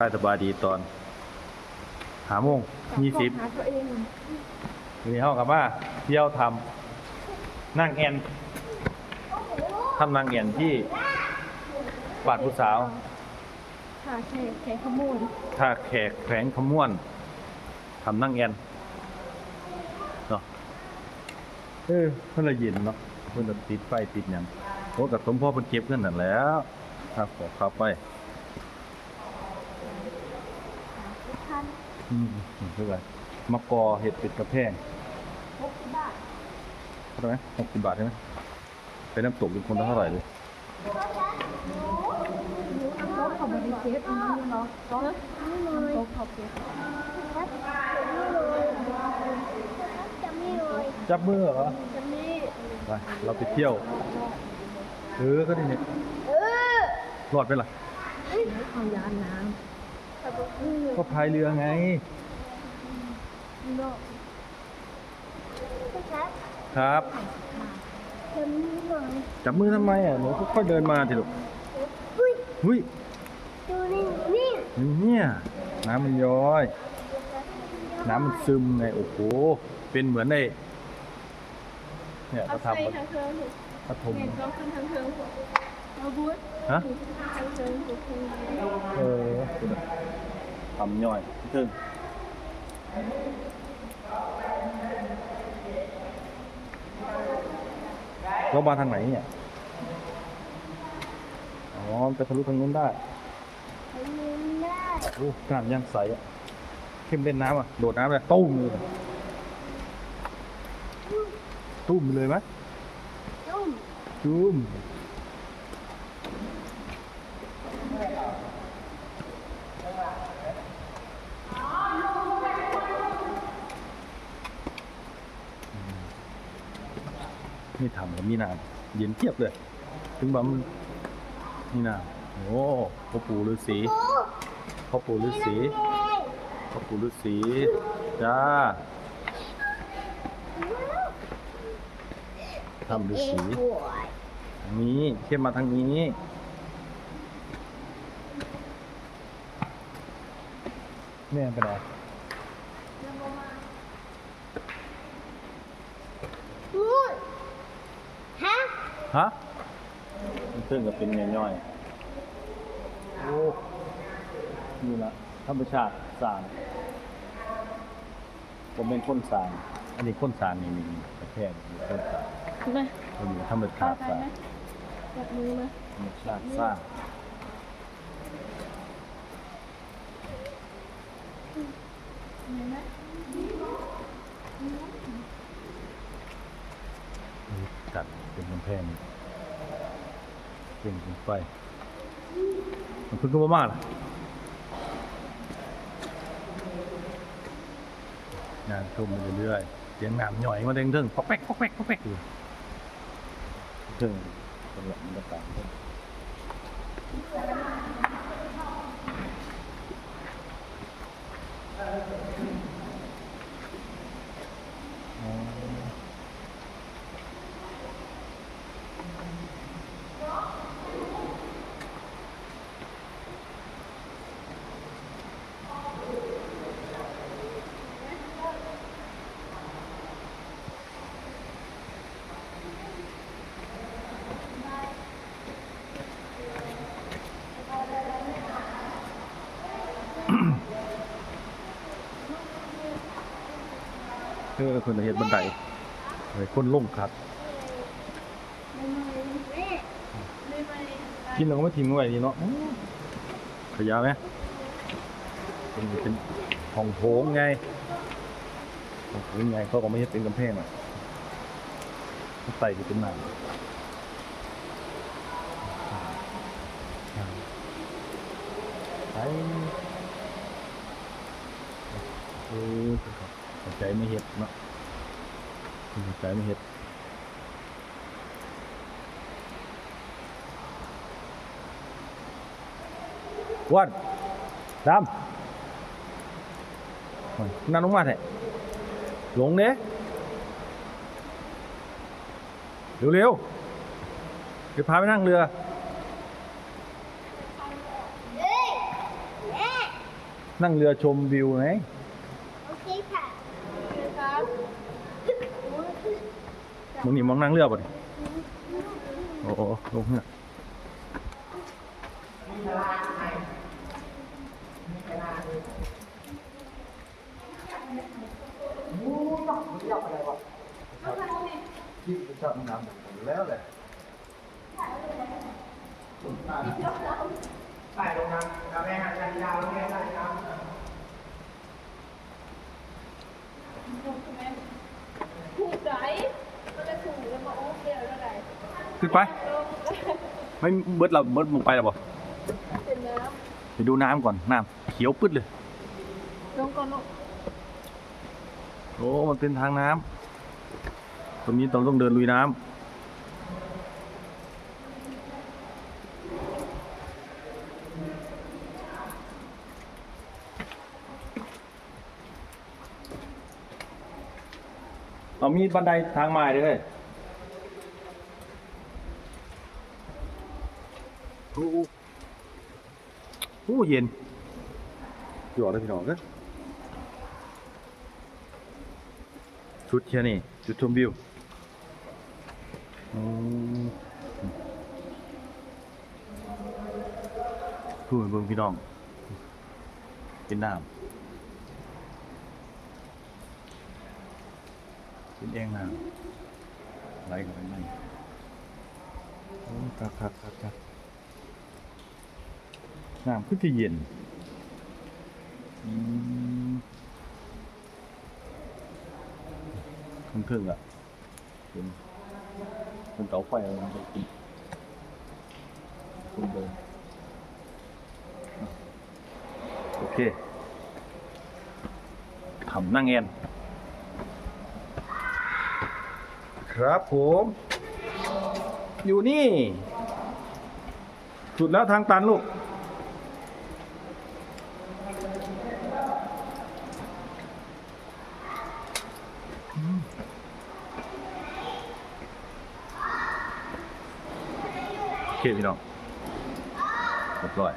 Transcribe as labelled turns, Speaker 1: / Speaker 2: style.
Speaker 1: ได้สบายดีตอนหาโมงยี่สิบ
Speaker 2: หาตัวเอง
Speaker 1: วันนี้เขากลับว่าเที่ยวทำนั่งแอนทำนั่งแอนที่บาดผู้สาว
Speaker 2: หาแขกแขกขโมย
Speaker 1: ท่าแขกแขวงขมวนทำนั่งแอนเนาะเออเพิ่นละเย็นเนาะเพิ่นละติดไฟติดหยังโอ้กับสมพ่อเพิ่นเก็บเงินนั่นแหล้วครับขอเข้าไป
Speaker 2: พัน
Speaker 1: อืมเท่าไหร่มะกอเห็ดเป็ดกระแพง
Speaker 2: หกสิบบาท
Speaker 1: เท่าไหร่หกสิบบาทใช่ไหมเป็นน้ำตกเป็นคนละเท่าไหร่เลย
Speaker 2: นิ้วน้ำโต๊ะเขาบริเก็บอันนี้เนาะโต๊ะนี่เลยโต๊ะเขาเก็บครับจะมีเลย
Speaker 1: จับมือเหรอ
Speaker 2: จะมี
Speaker 1: ไปเราไปเที่ยว เออก็ได้เนี่ย
Speaker 2: เออ
Speaker 1: รอดไปล่ะ
Speaker 2: เอายานน้ำแต่ ก็คือ
Speaker 1: ก็พายเรือไง
Speaker 2: เนาะครับ
Speaker 1: ครับ
Speaker 2: จะมีเลย
Speaker 1: จับมือทำไมอะหนูค่อยๆเดินมาทีลูก
Speaker 2: อุ้ย
Speaker 1: หุ้ย
Speaker 2: ดูนี่นี่
Speaker 1: นี่เนี่ยน้ำมันย้อย น้ำมันซึมไงโอ้โหเป็นเหมือนในเนี่ย
Speaker 2: เอา
Speaker 1: เขา
Speaker 2: ใส่
Speaker 1: ทำ
Speaker 2: ทางเครื่องถูก
Speaker 1: ปฐม
Speaker 2: เห็นก็ขึ้นทางเครื่องถูก เอาบุ้ย
Speaker 1: ฮะ
Speaker 2: ทางเครื่องถูกคือ
Speaker 1: เออทำย่อยถึงเรามาทางไหนเนี่ยอ๋อมันไปทะลุทางนู้นได้
Speaker 2: ทางนี้ได้
Speaker 1: โอ้น้ำยังใสอะเข้มเล่นน้ำอะโดดน้ำเลยตุ้มเลยตุ้มเลยไหม
Speaker 2: นุ่ม
Speaker 1: ตุ้ม นี่ทำกับมีน้ำเย็นเทียบเลย ถึงแบบนี่น้ำโอ้พ่อปู่ฤาษีพ่อปู่ฤาษีพ่อปู่ฤาษีจ้าทำฤาษีทางนี้เข้มมาทางนี้แม่ไปไหน
Speaker 2: มฮะ
Speaker 1: ฮะมันซึ่งก็เป็นย่อยๆโอ้นี่ละธรรมชาติสร้างผมเป็นคนสร้างอันนี้คนสร้างนี่มีประเทศมีคนสร้าง
Speaker 2: มา
Speaker 1: อันนี้ธรรมชาติสร้าง
Speaker 2: จับมือมา
Speaker 1: ธรรมชาติสร้างจัด เป็นกำแพงเก่งถึงไปมันพิ่งก็มามากงานชมไปเรื่อยๆเสียงน้ำหน่อยมาเด้งเทิงปอกแป๊กปอกแป๊กปอกแป๊กอยู่เทิงสำหรับบรรยากาศเเออคนเห็นบันไดเฮ้ยคนลงครับกินแล้วก็ไม่ทิ้งไว้นี่เนาะขยะไหมเป็นเป็นห้องโถงไงห้องโถงไงเขาก็ไม่ใช่เป็นกำแพงอะใส่ที่เป็นหนังไป ออสนใจไม่เห็ดเนาะสนใจไม่เห็ดอ้วันดำโอ้ยนั่งลงมาแท้ลงเด้เร็วๆเดี๋ยวพาไปนั่งเรือ
Speaker 2: เอ้ยแม่
Speaker 1: นั่งเรือชมวิวไหม
Speaker 2: โอเคค่ะครับ
Speaker 1: มึงนี่มองนั่งเรือป่ะดิโอ้โหลงเรือ
Speaker 3: ที่ชอบน้ำแล้วแหละใส่ลงน้ำน้ำแม่หันยาวแม่ใส่น้ำ
Speaker 2: ถูกใจมันจะถูกแล้วมาโอ้เดียวแล้วไง
Speaker 1: ขึ้นไปไม่เบิดเราเบิดมึงไปแล้วบ่
Speaker 2: เป็นน้
Speaker 1: ไปดูน้ำก่อนน้ำเขียวปึ๊ดเลยำ
Speaker 2: ลงก่อนลูก
Speaker 1: โอ้มันเป็นทางน้ำตรงนี้ต้องต้องเดินลุยน้ำเอามีบันไดทางไม้ด้วย โอ้โหเย็นหยอดเลยพี่น้องเอ้ยชุดแค่นี้จุดชมวิวอืมพูดเบิ่งพี่น้องเป็นน้ำเป็นเองน้ำไหลเข้าไปในโอ้ครับครับครับครับ น้ำคือจะเย็นอืมขึ้นครึ่งอะเป็นเป็นเสาไฟอะไรมันจะกินขึ้นเลยโอเคทำนั่งเงียนครับผม อยู่นี่ สุดแล้วทางตันลูก คพี่น้องเรียบร้อย